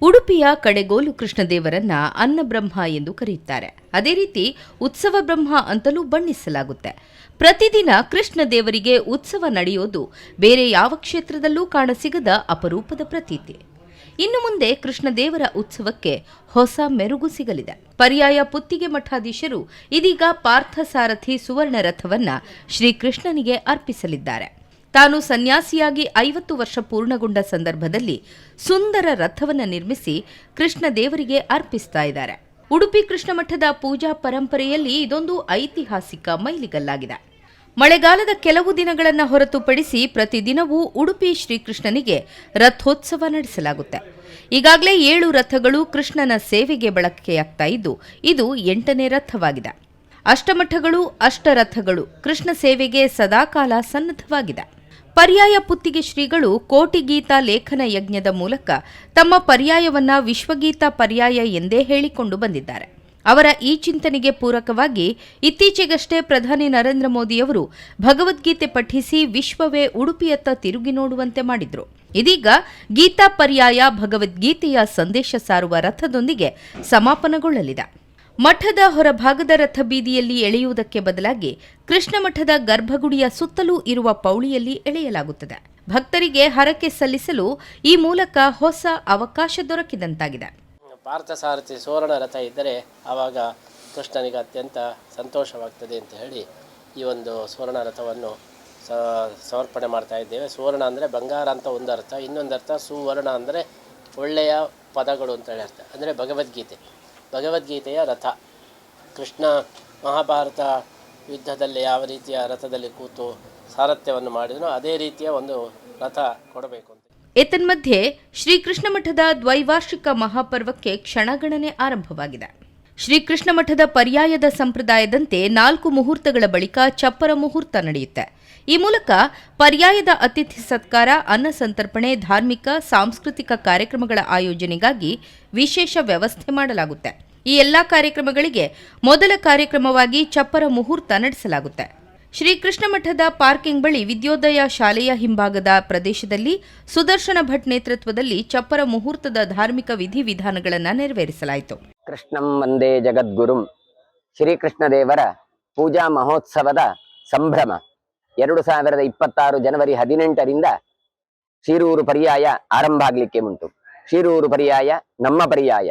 ಉಡುಪಿಯ ಕಡೆಗೋಲು ಕೃಷ್ಣದೇವರನ್ನ ಅನ್ನಬ್ರಹ್ಮ ಎಂದು ಕರೆಯುತ್ತಾರೆ. ಅದೇ ರೀತಿ ಉತ್ಸವ ಬ್ರಹ್ಮ ಅಂತಲೂ ಬಣ್ಣಿಸಲಾಗುತ್ತೆ. ಪ್ರತಿದಿನ ಕೃಷ್ಣ ದೇವರಿಗೆ ಉತ್ಸವ ನಡೆಯೋದು ಬೇರೆ ಯಾವ ಕ್ಷೇತ್ರದಲ್ಲೂ ಕಾಣಸಿಗದ ಅಪರೂಪದ ಪ್ರತೀತಿ. ಇನ್ನು ಮುಂದೆ ಕೃಷ್ಣದೇವರ ಉತ್ಸವಕ್ಕೆ ಹೊಸ ಮೆರುಗು ಸಿಗಲಿದೆ. ಪರ್ಯಾಯ ಪುತ್ತಿಗೆ ಮಠಾಧೀಶರು ಇದೀಗ ಪಾರ್ಥಸಾರಥಿ ಸುವರ್ಣ ರಥವನ್ನ ಶ್ರೀಕೃಷ್ಣನಿಗೆ ಅರ್ಪಿಸಲಿದ್ದಾರೆ. ತಾನು ಸನ್ಯಾಸಿಯಾಗಿ ಐವತ್ತು ವರ್ಷ ಪೂರ್ಣಗೊಂಡ ಸಂದರ್ಭದಲ್ಲಿ ಸುಂದರ ರಥವನ್ನು ನಿರ್ಮಿಸಿ ಕೃಷ್ಣ ದೇವರಿಗೆ ಅರ್ಪಿಸ್ತಾ ಇದ್ದಾರೆ. ಉಡುಪಿ ಕೃಷ್ಣ ಮಠದ ಪೂಜಾ ಪರಂಪರೆಯಲ್ಲಿ ಇದೊಂದು ಐತಿಹಾಸಿಕ ಮೈಲಿಗಲ್ಲಾಗಿದೆ. ಮಳೆಗಾಲದ ಕೆಲವು ದಿನಗಳನ್ನು ಹೊರತುಪಡಿಸಿ ಪ್ರತಿದಿನವೂ ಉಡುಪಿ ಶ್ರೀಕೃಷ್ಣನಿಗೆ ರಥೋತ್ಸವ ನಡೆಸಲಾಗುತ್ತೆ. ಈಗಾಗಲೇ ಏಳು ರಥಗಳು ಕೃಷ್ಣನ ಸೇವೆಗೆ ಬಳಕೆಯಾಗ್ತಾ ಇದ್ದು, ಇದು ಎಂಟನೇ ರಥವಾಗಿದೆ. ಅಷ್ಟಮಠಗಳು ಅಷ್ಟರಥಗಳು ಕೃಷ್ಣ ಸೇವೆಗೆ ಸದಾಕಾಲ ಸನ್ನದ್ಧವಾಗಿದೆ. ಪರ್ಯಾಯ ಪುತ್ತಿಗೆ ಶ್ರೀಗಳು ಕೋಟಿಗೀತ ಲೇಖನ ಯಜ್ಞದ ಮೂಲಕ ತಮ್ಮ ಪರ್ಯಾಯವನ್ನ ವಿಶ್ವಗೀತ ಪರ್ಯಾಯ ಎಂದೇ ಹೇಳಿಕೊಂಡು ಬಂದಿದ್ದಾರೆ. ಅವರ ಈ ಚಿಂತನೆಗೆ ಪೂರಕವಾಗಿ ಇತ್ತೀಚೆಗಷ್ಟೇ ಪ್ರಧಾನಿ ನರೇಂದ್ರ ಮೋದಿಯವರು ಭಗವದ್ಗೀತೆ ಪಠಿಸಿ ವಿಶ್ವವೇ ಉಡುಪಿಯತ್ತ ತಿರುಗಿ ನೋಡುವಂತೆ ಮಾಡಿದ್ರು. ಇದೀಗ ಗೀತಾ ಪರ್ಯಾಯ ಭಗವದ್ಗೀತೆಯ ಸಂದೇಶ ಸಾರುವ ರಥದೊಂದಿಗೆ ಸಮಾಪನಗೊಳ್ಳಲಿದೆ. ಮಠದ ಹೊರಭಾಗದ ರಥ ಬೀದಿಯಲ್ಲಿ ಎಳೆಯುವುದಕ್ಕೆ ಬದಲಾಗಿ ಕೃಷ್ಣ ಮಠದ ಗರ್ಭಗುಡಿಯ ಸುತ್ತಲೂ ಇರುವ ಪೌಳಿಯಲ್ಲಿ ಎಳೆಯಲಾಗುತ್ತದೆ. ಭಕ್ತರಿಗೆ ಹರಕೆ ಸಲ್ಲಿಸಲು ಈ ಮೂಲಕ ಹೊಸ ಅವಕಾಶ ದೊರಕಿದಂತಾಗಿದೆ. ಪಾರ್ಥಸಾರಥಿ ಸುವರ್ಣ ರಥ ಇದ್ದರೆ ಆವಾಗ ಕೃಷ್ಣನಿಗೆ ಅತ್ಯಂತ ಸಂತೋಷವಾಗ್ತದೆ ಅಂತ ಹೇಳಿ ಈ ಒಂದು ಸುವರ್ಣ ರಥವನ್ನು ಸಮರ್ಪಣೆ ಮಾಡ್ತಾ ಇದ್ದೇವೆ. ಸುವರ್ಣ ಅಂದರೆ ಬಂಗಾರ ಅಂತ ಒಂದು ಅರ್ಥ, ಇನ್ನೊಂದು ಅರ್ಥ ಸುವರ್ಣ ಅಂದರೆ ಒಳ್ಳೆಯ ಪದಗಳು ಅಂತ ಹೇಳಿ ಅರ್ಥ. ಅಂದರೆ ಭಗವದ್ಗೀತೆ. ಭಗವದ್ಗೀತೆಯ ರಥ. ಕೃಷ್ಣ ಮಹಾಭಾರತ ಯುದ್ಧದಲ್ಲಿ ಯಾವ ರೀತಿಯ ರಥದಲ್ಲಿ ಕೂತು ಸಾರಥ್ಯವನ್ನು ಮಾಡಿದನೋ ಅದೇ ರೀತಿಯ ಒಂದು ರಥ ಕೊಡಬೇಕು ಅಂತ. ಏತನ್ಮಧ್ಯೆ ಶ್ರೀಕೃಷ್ಣ ಮಠದ ದ್ವೈವಾರ್ಷಿಕ ಮಹಾಪರ್ವಕ್ಕೆ ಕ್ಷಣಗಣನೆ ಆರಂಭವಾಗಿದೆ. ಶ್ರೀಕೃಷ್ಣ ಮಠದ ಪರ್ಯಾಯದ ಸಂಪ್ರದಾಯದಂತೆ ನಾಲ್ಕು ಮುಹೂರ್ತಗಳ ಬಳಿಕ ಚಪ್ಪರ ಮುಹೂರ್ತ ನಡೆಯುತ್ತೆ. ಈ ಮೂಲಕ ಪರ್ಯಾಯದ ಅತಿಥಿ ಸತ್ಕಾರ, ಅನ್ನ ಸಂತರ್ಪಣೆ, ಧಾರ್ಮಿಕ, ಸಾಂಸ್ಕೃತಿಕ ಕಾರ್ಯಕ್ರಮಗಳ ಆಯೋಜನೆಗಾಗಿ ವಿಶೇಷ ವ್ಯವಸ್ಥೆ ಮಾಡಲಾಗುತ್ತೆ. ಈ ಎಲ್ಲಾ ಕಾರ್ಯಕ್ರಮಗಳಿಗೆ ಮೊದಲ ಕಾರ್ಯಕ್ರಮವಾಗಿ ಚಪ್ಪರ ಮುಹೂರ್ತ ನಡೆಸಲಾಗುತ್ತೆ. ಶ್ರೀಕೃಷ್ಣ ಮಠದ ಪಾರ್ಕಿಂಗ್ ಬಳಿ ವಿದ್ಯೋದಯ ಶಾಲೆಯ ಹಿಂಭಾಗದ ಪ್ರದೇಶದಲ್ಲಿ ಸುದರ್ಶನ ಭಟ್ ನೇತೃತ್ವದಲ್ಲಿ ಚಪ್ಪರ ಮುಹೂರ್ತದ ಧಾರ್ಮಿಕ ವಿಧಿವಿಧಾನಗಳನ್ನು ನೆರವೇರಿಸಲಾಯಿತು. ಕೃಷ್ಣಂ ವಂದೇ ಜಗದ್ಗುರುಂ. ಶ್ರೀಕೃಷ್ಣದೇವರ ಪೂಜಾ ಮಹೋತ್ಸವದ ಸಂಭ್ರಮ. ಎರಡು ಸಾವಿರದ ಇಪ್ಪತ್ತಾರು ಜನವರಿ ಹದಿನೆಂಟರಿಂದ ಶಿರೂರು ಪರ್ಯಾಯ ಆರಂಭ ಆಗಲಿಕ್ಕೆ ಉಂಟು. ಶಿರೂರು ಪರ್ಯಾಯ ನಮ್ಮ ಪರ್ಯಾಯ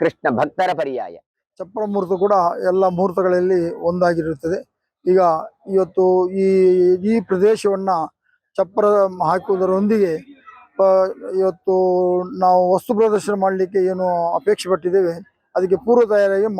ಕೃಷ್ಣ ಭಕ್ತರ ಪರ್ಯಾಯ. ಚಪ್ಪರ ಮುಹೂರ್ತ ಕೂಡ ಎಲ್ಲ ಮುಹೂರ್ತಗಳಲ್ಲಿ ಒಂದಾಗಿರುತ್ತದೆ. ಈಗ ಇವತ್ತು ಈ ಈ ಪ್ರದೇಶವನ್ನ ಚಪ್ಪರ ಹಾಕುವುದರೊಂದಿಗೆ ಇವತ್ತು ನಾವು ವಸ್ತು ಪ್ರದರ್ಶನ ಮಾಡಲಿಕ್ಕೆ ಏನು ಅಪೇಕ್ಷೆ ಪಟ್ಟಿದ್ದೇವೆ, ಅದಕ್ಕೆ ಪೂರ್ವ ತಯಾರಿಯಾಗಿ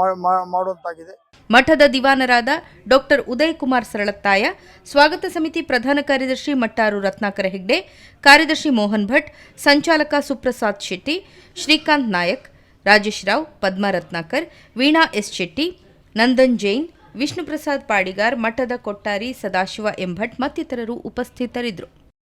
ಮಾಡುವಂತಾಗಿದೆ. ಮಠದ ದಿವಾನರಾದ ಡಾಕ್ಟರ್ ಉದಯ್ ಕುಮಾರ್ ಸರಳತ್ತಾಯ, ಸ್ವಾಗತ ಸಮಿತಿ ಪ್ರಧಾನ ಕಾರ್ಯದರ್ಶಿ ಮಟ್ಟಾರು ರತ್ನಾಕರ ಹೆಗ್ಡೆ, ಕಾರ್ಯದರ್ಶಿ ಮೋಹನ್ ಭಟ್, ಸಂಚಾಲಕ ಸುಪ್ರಸಾದ್ ಶೆಟ್ಟಿ, ಶ್ರೀಕಾಂತ್ ನಾಯಕ್, ರಾಜೇಶ್ ರಾವ್, ಪದ್ಮಾ ರತ್ನಾಕರ್, ವೀಣಾ ಎಸ್ ಶೆಟ್ಟಿ, ನಂದನ್ ಜೈನ್ ವಿಷ್ಣುಪ್ರಸಾದ್ ಪಾಡಿಗಾರ್ ಮಠದ ಕೊಟ್ಟಾರಿ ಸದಾಶಿವ ಎಂಭಟ್ ಮತ್ತಿತರರು ಉಪಸ್ಥಿತರಿದ್ದರು.